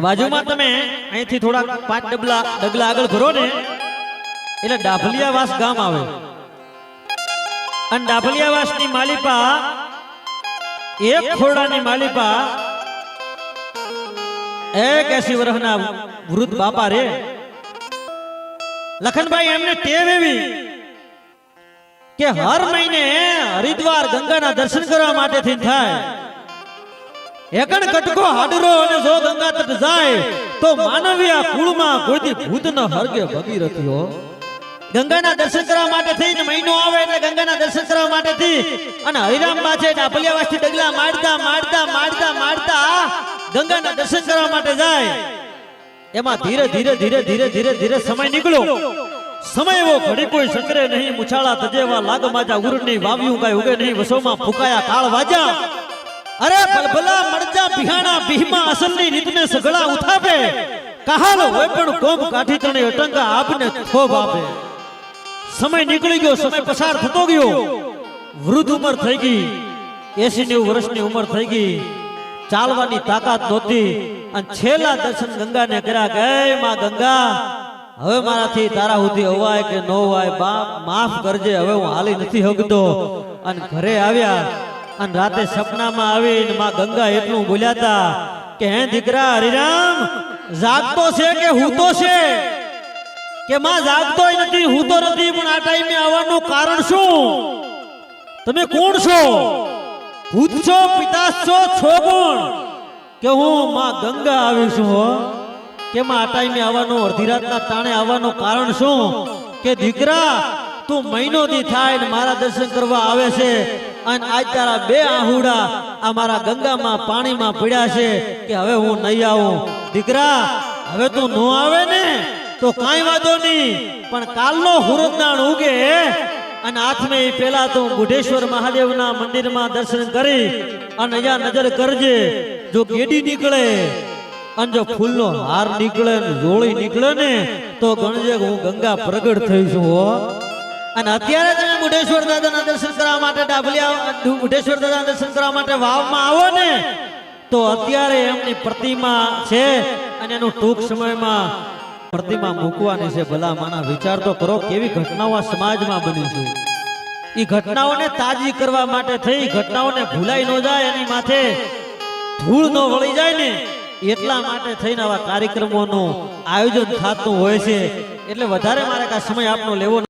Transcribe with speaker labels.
Speaker 1: બાજુમાં તમે અહીંથી થોડા પાંચ ડબલા ડગલા આગળ ભરો ને, એટલે ડાભલિયાવાસ ગામ આવે. અને ડાભલિયાવાસની માલિપા, એક ખોરડાની માલિપા, એક એસી વર્ષના વૃદ્ધ બાપા રે. લખનભાઈ એમને ટેવ એવી કે હર મહિને હરિદ્વાર ગંગાના દર્શન કરવા માટે થી થાય. એકણ કટકો હાડરો અને જો ગંગા તટ જાય, તો માનવીય કુળમાં કોઈથી ભૂત ન હરગે ભગીરથી હો. ગંગાના દર્શન કરવા માટે થઈને મહિનો આવે એટલે ગંગાના દર્શન કરવા માટે થી અને હરિરામ બાજે ડાપલિયાવાસથી ડગલા મારતા મારતા મારતા મારતા ગંગાના દર્શન કરવા માટે જાય. એમાં ધીરે ધીરે ધીરે ધીરે ધીરે ધીરે સમય નીકળ્યો. સમય એવો ઘડી કોઈ શકરે નહીં, મુછાળા તજેવા લાગ માજા ઉરની વાવ્યું કાંઈ ઉગે નહીં, વસોમાં ફૂકાયા કાળ વાજા અરે ભલભલા મરજા બિહાણા બિહમાં અસલની રીતને સગળા ઉઠાવે. કહાલ હોય પણ કોમ કાઠી તણે અટંકા આપને થોભ આપે સમય નીકળી ગયો, સમય પસાર થતો ગયો. વૃદ્ધ ઉંમર થઈ ગઈ એસી નેવું વર્ષની ઉંમર થઈ ગઈ. ચાલવાની તાકાત નહોતી અને છેલ્લા દર્શન ગંગાને કર્યા "હે માં ગંગા, હવે મારાથી તારા સુધી અવાય કે ન અવાય, બાપ, માફ કરજે, હવે હું હાલી નથી હગતો. અને ઘરે આવ્યા. અને રાતે સપનામાં આવીને માં ગંગા એટલું બોલ્યાતા કે, હે દીકરા હરિરામ, જાગતો છે કે હૂતો છે? કે, માં, જાગતોય નથી, હૂતો નથી, પણ આ ટાઈમે આવવાનું કારણ શું? તમે કોણ છો? ભૂત છો, પિતાશ છો છો કોણ? કે, હું, માં ગંગા આવી છું, હો. કે, માં, આ ટાઈમે આવવાનું, અડધી રાતના ટાણે આવવાનું કારણ શું? કે, દીકરા, તું મહિનો દી થાય ને મારા દર્શન કરવા આવે છે અને આજ તારા બે આહુડા આ મારા ગંગામાં પાણીમાં પડ્યા છે કે હવે હું નહીં આવું. દીકરા, હવે તું ન આવે ને, તો કાંઈ વાંધો નહીં, પણ કાલનો હુરદાણ ઉગે અને હાથમાં એ પેલા તો બુઢેશ્વર મહાદેવના મંદિરમાં દર્શન કરી અને અહીંયા નજર કરજે, જો ગેડી નીકળે અને જો ફૂલનો હાર નીકળે ને જોળી નીકળે ને, તો ગણજે હું ગંગા પ્રગટ થઈ છું હો. અને અત્યારે તમે બુઢેશ્વર દાદાના દર્શન કરવા માટે ડાબલિયા બુઢેશ્વર દાદાના દર્શન કરવા માટે વાવમાં આવો ને, તો અત્યારે એમની પ્રતિમા છે અને એનું ટૂંક સમયમાં પ્રતિમા મૂકવાની છે. ભલા માના વિચાર તો કરો કેવી ઘટનાઓ સમાજમાં બની છે. એ ઘટનાઓને તાજી કરવા માટે થઈ, ઘટનાઓને ભૂલાઈ ન જાય, એની માથે ધૂળ ન વળી જાય ને, એટલા માટે થઈને આવા કાર્યક્રમોનું આયોજન થતું હોય છે. એટલે વધારે મારે કાંઈ સમય આપનો લેવો